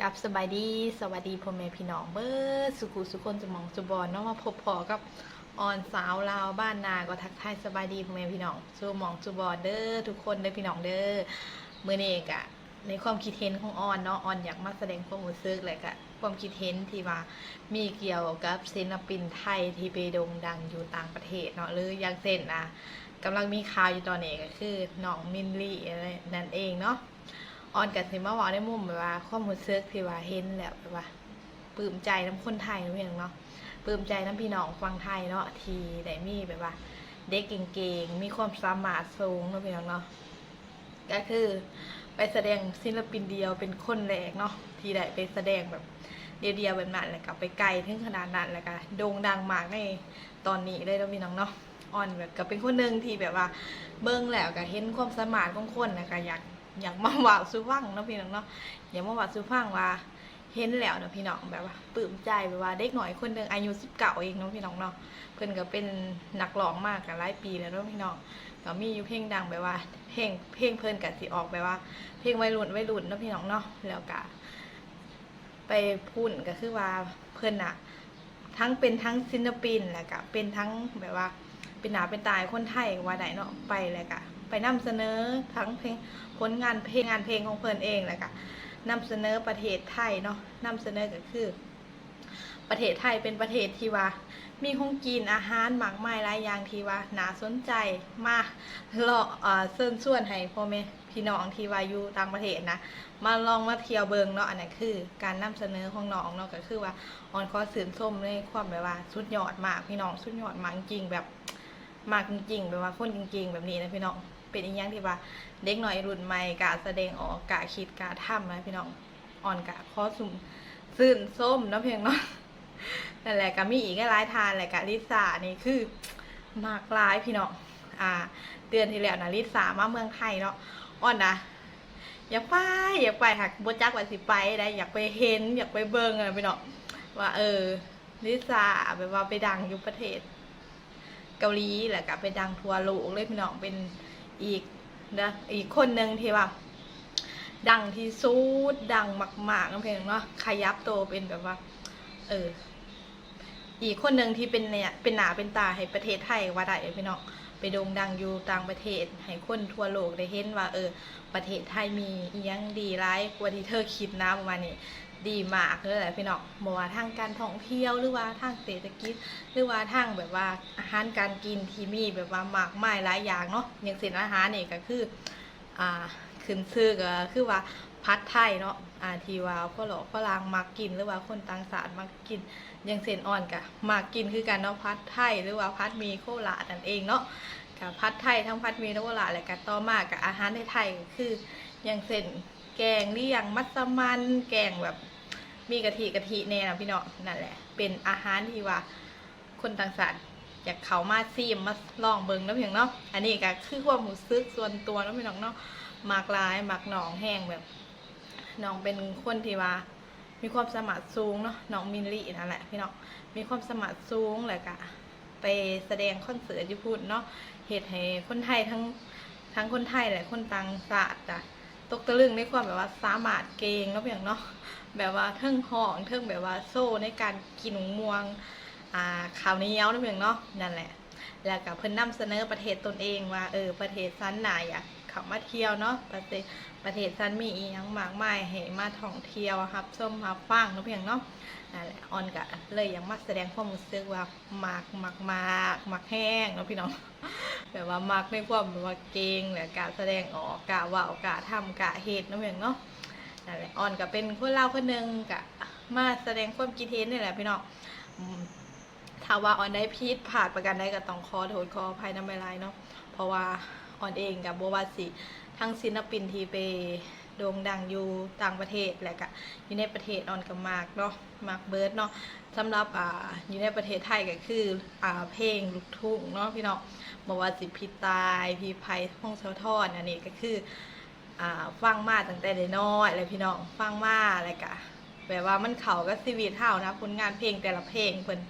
กับสบายดีสวัสดีพ่อแม่พี่น้องเบิร์สุขุสุคนสมองสุบอนเนาะมาพบพอกับออนสาวลาวบ้านนาก็ทักทายสบายดีพ่อแม่พี่น้องสุมองสุบอนเด้อทุกคนเด้อพี่น้องเด้อเมื่อนี้กะในความคิดเห็นของออนเนาะออนอยากมาแสดงความรู้สึกแหละกะความคิดเห็นที่ว่ามีเกี่ยวกับศิลปินไทยที่ไปโด่งดังอยู่ต่างประเทศเนาะหรืออย่างเช่นอะกำลังมีข่าวอยู่ตอนนี้ก็คือน้องมินลี่อะไรนั่นเองเนาะ ออนกับสิมาเว่าในมุมแบบว่าความรู้สึกที่ว่าเห็นแล้วแบบว่าปลื้มใจน้ำคนไทยนาะพี่น้องเนาะปลื้มใจน้ำพี่น้องฟังไทยเนาะทีได้มีแบบว่า เด็กเก่งๆมีความสามารถสูงนาะพี่น้องเนาะก็คือไปแสดงศิลปินเดียวเป็นคนแรกเนาะที่ได้ไปแสดงแบบเดียวๆแบบนั้นแล้วก็ไปไกลถึงขนาดนั้นแล้วก็โด่งดังมากในตอนนี้เลยเนาะพี่น้องเนาะออนแบบก็เป็นคนหนึ่งที่แบบว่าเบิ่งแล้วก็เห็นความสามารถของคนนะคะอยาก อยากมาว่าซื้อฟังเนาะพี่น้องเนาะอยากมาว่าซื้อฟังว่าเห็นแล้วเนาะพี่น้องแบบว่าปลื้มใจแบบว่าเด็กหน่อยคนหนึ่งอายุสิบเก้าเองเนาะพี่น้องเนาะเพิ่นก็เป็นนักร้องมากกันหลายปีแล้วเนาะพี่น้องก็มีอยู่เพลงดังแบบว่า เพลงเพลงเพิ่นก็สิออกแบบว่า เพลงวัยรุ่นวัยรุ่นเนาะพี่น้องเนาะแล้วก็ไปพูดก็คือว่าเพิ่นอะทั้งเป็นทั้งศิลปินแล้วก็เป็นทั้งแบบว่า เป็นหนาเป็นตายคนไทยว่าได้เนาะไปแล้วก็ ไปนำเสนอทั้งเพลงผลงานเพลงงานเพลงของเพิ่นเองแหละค่ะนำเสนอประเทศไทยเนาะนำเสนอก็คือ ประเทศไทยเป็นประเทศที่ว่า มีของกินอาหารหมากไมายหลายอย่างที่ว่าน่าสนใจมากเลาะเอ่อเชิญชวนให้พ่อแม่พี่น้องที่ว่าอยู่ต่างประเทศนะมาลองมาเที่ยวเบิงเนาะอันนั้นคือ การนำเสนอของน้องเนาะก็คือว่าออนขอสื่นส้มในความแบบว่าสุดยอดมากพี่น้องสุดยอดมากจริงแบบ มากจริงๆแบบว่าคนจริง ๆ แบบนี้นะพี่น้องเป็นอีกอย่างที่ว่าเด็กหน่อยรุ่นใหม่กะแสดงออกกะคิดกะทำนะพี่น้องอ่อนกะข้อสุ่มซื่นส้มเนาะเพียงเนาะนั่นแหละก็มีอีกหลายทานแหละกะลิซ่านี่คือมากหลายพี่น้องอ่าเดือนที่แล้วนะลิซ่ามาเมืองไทยเนาะอ่อนนะอยากไปอยากไปหักบัจักว่าสิไปได้อยากไปเห็นอยากไปเบิ่งอะไรพี่น้องว่าเออลิซ่าแบบว่าไปดังอยู่ประเทศ เกาหลีแหละก็ไปดังทัวโลกเลยพี่น้องเป็นอีกนะอีกคนหนึ่งที่ว่าดังที่สุดดังมากๆนะเพลงเนาะขยับโตเป็นแบบว่า เออ อีกคนหนึ่งที่เป็นเนี่ยเป็นหนาเป็นตาให้ประเทศไทยว่าได้พี่น้องไปโด่งดังอยู่ต่างประเทศ ให้คนทั่วโลกได้เห็นว่า เออ ประเทศไทยมีอียังดีร้ายกว่าที่เธอคิดนะประมาณนี้ ดีมากเลยแหละพี่น้องบ่ว่าทางการท่องเที่ยวหรือว่าทางเศรษฐกิจ หรือว่าทางแบบว่าอาหารการกินที่มีแบบว่ามากมายหลายอย่างเนาะอย่างเช่นอาหารนี่ก็คืออ่าขึ้นชื่อก็คือว่าพัดไทยเนาะอาทีว่าพ่อหลอกฝรั่งมักกินหรือว่าคนต่างชาติมักกินอย่างเส้นอ่อนกะมักกินคือกันเนาะพัดไทยหรือว่าพัดมีโครานั่นเองเนาะกับพัดไทยทั้งพัดมีโคราและก็ต่อมากับอาหารไทยก็คืออย่างเส้นแกงเลี่ยงมัสมันแกงแบบ มีกะทิกะทิแน่นะพี่เนาะนั่นแหละ เป็นอาหารที่ว่า คนต่างชาติอยากเขามาซีมมาลองเบิงแล้วเพียงเนาะอันนี้ก็คือความรู้สึกส่วนตัวแล้วพี่น้องเนาะมากลายมากหนองแห้งแบบน้องเป็นคนที่ว่า มีความสามารถสูงเนาะน้องมินลี่นั่นแหละพี่น้องมีความสามารถสูงแหละกะไปแสดงคอนเสิร์ตญี่ปุ่นเนาะเหตุให้คนไทยทั้งทั้งคนไทยและคนต่างชาติอะ ตกตะลึงในความแบบว่าสามารถเก่งเนาะเพียงเนาะแบบว่าเทิงห้องเทิงแบบว่าโซ่ในการกินม่วงอ่าข่าวเหนี้ยวนั่นเองเนาะนั่นแหละ แล้วก็เพิ่นนำเสนอประเทศตนเองว่าเออประเทศซันน่ะอยากเข้ามาเที่ยวเนาะประเทศประเทศซันมีอีหยังมากมายให้มาท่องเที่ยวครับชมรับฟังเนาะเพียงเนาะนั่นแหละออนก็เลยอยากมาแสดงความรู้สึกว่ามากมากมากมากแห้งเนาะพี่น้อง แบบว่ามากในความแบบว่าเก่งและการแสดงออกกะว่ากะทำกะเหตุนั่นเองเนาะนั่นแหละออนก็เป็นคนเล่าคนหนึงกะมาแสดงความคิดเห็นนี่แหละพี่น้องถ้าว่าออนได้พีดผ่านประกันได้ก็ต้องขอโทษขออภัยน้ำไม่ไรเนาะเพราะว่าออนเองกับบัวาสิทั้งศิลปินที่ไป โด่งดังอยู่ต่างประเทศและก็อยู่ในประเทศออนกับมากเนาะมากเบิร์ดเนาะสำหรับอ่าอยู่ในประเทศไทยก็คืออ่าเพลงลูกทุ่งเนาะพี่น้องบอกว่าสิพี่ตายพี่ไพพงศธรอันนี้ก็คืออ่าฟังมาตั้งแต่เด็กน้อยเลยพี่น้องฟังมาอะไรกะแบบว่ามันเขากับชีวิตเท่านะผลงานเพลงแต่ละเพลงเพิ่น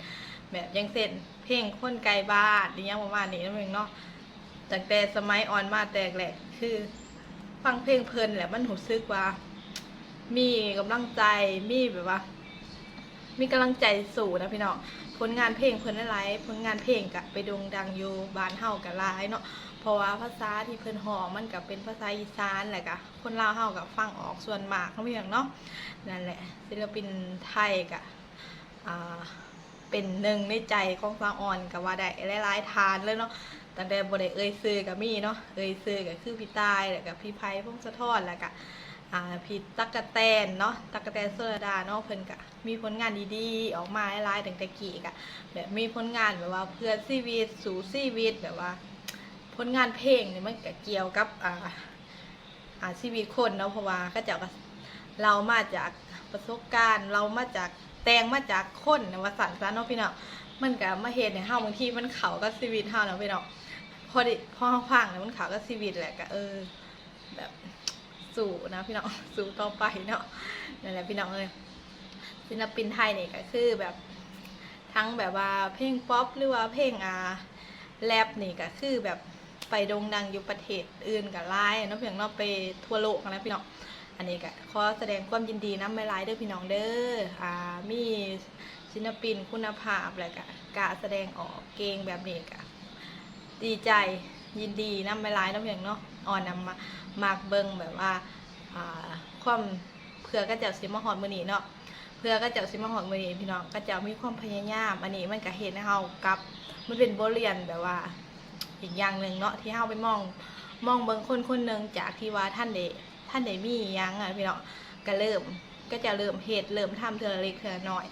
แบบยังเส้นเพลงคนไกลบ้านนี่ยังประมาณนี้นั่นเองเนาะตั้งแต่สมัยออนมาแตกแหลกคือ ฟังเพลงเพลินแหละมันหูซึกว่า มีกำลังใจมีแบบว่า มีกำลังใจสู่นะพี่น้องผลงานเพลงเพิ่นหลายผลงานเพลงกะไปโด่งดังอยู่บ้านเฮากับหลายเนาะเพราะว่าภาษาที่เพิ่นฮ้องมันก็เป็นภาษาอีสานแหละกะคนลาวเฮาก็ฟังออกส่วนมากเนาะพี่น้องเนาะนั่นแหละ ศิลปินไทยกะอ่าเป็นหนึ่งในใจของสาอ่อนก็ว่าได้หลายๆทานเลยเนาะ ตั้งแต่บ่ได้เอ่ยชื่อก็มีเนาะเอ่ยชื่อก็คือพี่ตายแล้วก็พี่ไพ่พงศธรแล้วก็อ่าพี่ตักกะแตนเนาะตักกะแตนโซดาเนาะเพิ่นกะมีผลงานดีๆ ออกมาหลายๆตั้งแต่กี้กะแบบมีผลงานแบบว่าเพื่อชีวิตสู่ชีวิตแบบว่า ผลงานเพลงนี่มันกเกี่ยวกับอ่าอ่าชีวิตคนเนาะเพราะว่าก็จะเรามาจากประสบการณ์ เรามาจากแต่งมาจากคนนว่าสันซะเนาะพี่เนาะ มันก็มาเห็นในเฮาบางทีมันเขากับชีวิตเฮาเนาะพี่เนาะพอดิพอฟังแล้วมันเขากับชีวิตแหละก็เออ แบบสู่นะพี่น้องสู่ต่อไปเนาะนั่นแหละพี่น้องเลยศิลปินไทยเนี่ยก็คือแบบทั้งแบบว่าเพลงป๊อปหรือว่าเพลงอ่าแรปนี่ก็คือแบบไปโด่งดังอยู่ประเทศอื่นกับไลายเนาะเพียงเนาะไปทั่วโลกนะพี่น้องอันนี้ก็ขอแสดงความยินดีนะไม่ร้ายเด้อพี่น้องเด้ออ่ามี ศิลปินคุณภาพแล้วก็กะแสดงออกเก่งแบบนี้ก็ดีใจยินดีน้ำไปร้ายน้ำอย่างเนาะอ่อนนำมามากเบิงแบบว่าอ่าความเพื่อก็จะสิมาหอดมือนีเนาะเพื่อก็จะสิมาหอดมือนีพี่น้องก็จะมีความพยายามอันนี้มันก็เห็นเฮากับมันเป็นบทเรียนแบบว่าอีกอย่างหนึ่งเนาะที่เฮาไปมองมองเบิงคนคนหนึ่งจากที่ว่าท่านเดท่านเดมียังอะพี่น้องก็เริ่มก็จะเริ่มเหตุเริ่มทำเทือะเล็กเทือน้อย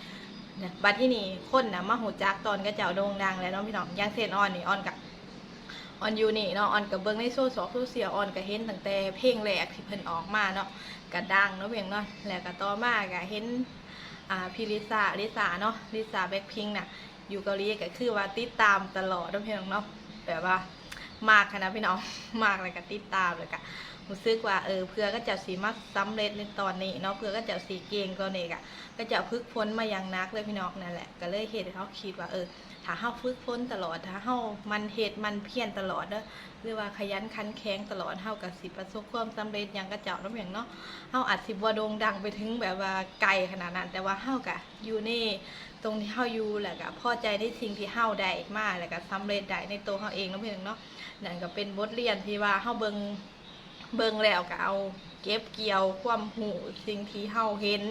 บัดที่นี่คนนะมาหูจักตอนก็เจ้าโด่งดังแล้วเนาะพี่น้องย่างเซนออนนี่ออนกับออนอยู่นี่เนาะออนกับเบิ้งในโซเชียลโซเชียออนก็เห็นตั้งแต่เพลงแรกที่เพิ่นออกมาเนาะก็ดังเนาะเพียงเนาะแล้วก็ต่อมาก็เห็นอ่าพี่ลิซ่าลิซ่าเนาะลิซ่าแบ็คพิงน่ะอยู่เกาหลีก็คือว่าติดตามตลอดเนาะเพียงเนาะแบบว่ามากขนาดพี่น้องมากเลยก็ติดตามเลยก็ รู้สึกว่าเออเพื่อก็จะสีมาสำเร็จในตอนนี้เนาะเพื่อก็จะสีเก่งก็เนี่ยก็ก็จะพึกพ้นมาอย่างนักเลยพี่น้องนั่นแหละ ก็เลยเห็นเขาคิดว่าเออถ้าเฮาฝึกฝนตลอดถ้าเฮามันเฮ็ดมันเพียรตลอดเด้อหรือว่าขยันขันแข็งตลอดเฮาก็สิประสบความสำเร็จอย่างกระเจ้าน้ำอย่างเนาะเฮาอาจสิบ่โด่งดังไปถึงแบบว่าไกลขนาดนั้น แต่ว่าเฮาก็อยู่ในตรงที่เฮาอยู่แหละก็พอใจในสิ่งที่เฮาได้มากแหล้วก็สำเร็จได้ในตัวเฮาเองนาะเพียงเนาะนั่นก็เป็นบทเรียนที่ว่าเฮาเบิ่ง เบิ่งแล้วก็เอาเก็บเกี่ยวความหูสิ่งที่เฮาเห็น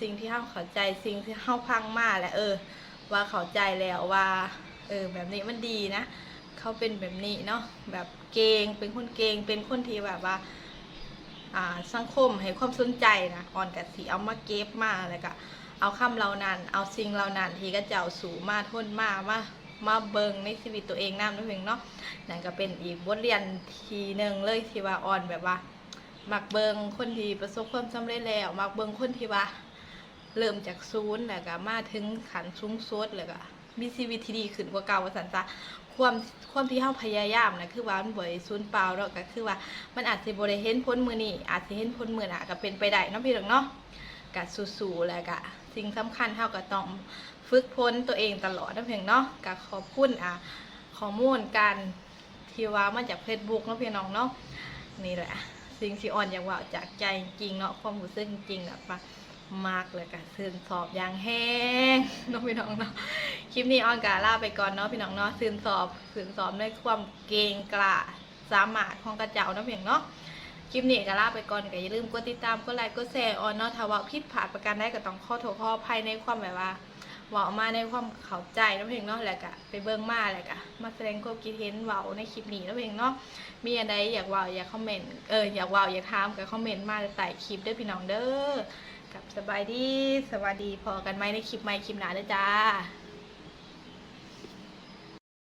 สิ่งที่เฮาเข้าใจสิ่งที่เฮาพังมาแหละเออ ว่าเข้าใจแล้วว่า เออ แบบนี้มันดีนะ เขาเป็นแบบนี้เนาะแบบเกงเป็นคนเกงเป็นคนที่แบบว่าอ่าสังคมให้ความสนใจนะอ่อนกับสีเอามาเก็บมาอะไรก็เอาคำเรานั้น เอาสิ่งเรานั้นที่ก็เจ้าสูมาทนมามา มาเบิงในชีวิตตัวเองน้ำนั่นเองเนาะนั่นก็เป็นอีกบทเรียนทีหนึ่งเลยที่ว่าอ่อนแบบว่า มักเบิงคนที่ประสบความสำเร็จแล้ว มักเบิงคนที่ว่า เริ่มจากศูนย์แล้วก็มาถึงขันสูงสุดแล้วก็มีชีวิตที่ดีขึ้นกว่าเก่าว่าสันซะความความที่เฮาพยายามนะคือว่ามันบ่ได้สูญเปล่าแล้วก็คือว่ามันอาจสิบ่ได้เห็นผลมื้อนี้อาจสิเห็นผลมื้อหน้าก็เป็นไปได้เนาะพี่น้องเนาะก็สู้ๆแล้วก็ สิ่งสำคัญเฮาก็ต้องฝึกฝนตัวเองตลอดนะเพียงเนาะก็ขอบคุณอะข้อมูลการที่ว่ามาจาก Facebook เนาะพี่น้องเนาะนี่แหละ สิ่งที่อ่อนอยากว่าจากใจจริงเนาะความรู้สึกจริงๆแบบมากเลยกะซื่นสอบอย่างแห้งน้องพี่น้องเนาะคลิปนี้ออนกาล่าไปก่อนเนาะพี่น้องเนาะซื่นสอบซื่นสอบด้วยความเก่งกล้าสามารถของกระเจ้าเนาะเพียงเนาะ คลิปนี้กาล่าไปก่อนก็อย่าลืมกดติดตามกดไลค์กดแชร์ออนเนาะถ้าว่าผิดพลาดประการใดก็ต้องขอโทษขออภัยในความแบบว่าเว่ามาในความเข้าใจเนาะเพียงเนาะแล้วก็ไปเบิ่งมาแล้วก็มาแสดงความคิดเห็นเว้าในคลิปนี้เนาะเพียงเนาะมีอะไรอยากเว้าอยากคอมเมนต์เอออยากเว้าอยากถามก็คอมเมนต์มาใต้คลิปด้อพี่น้องเด้อกับสบายดีสวัสดีพอกันไหมในคลิปใหม่คลิปหน้าเด้อจ้า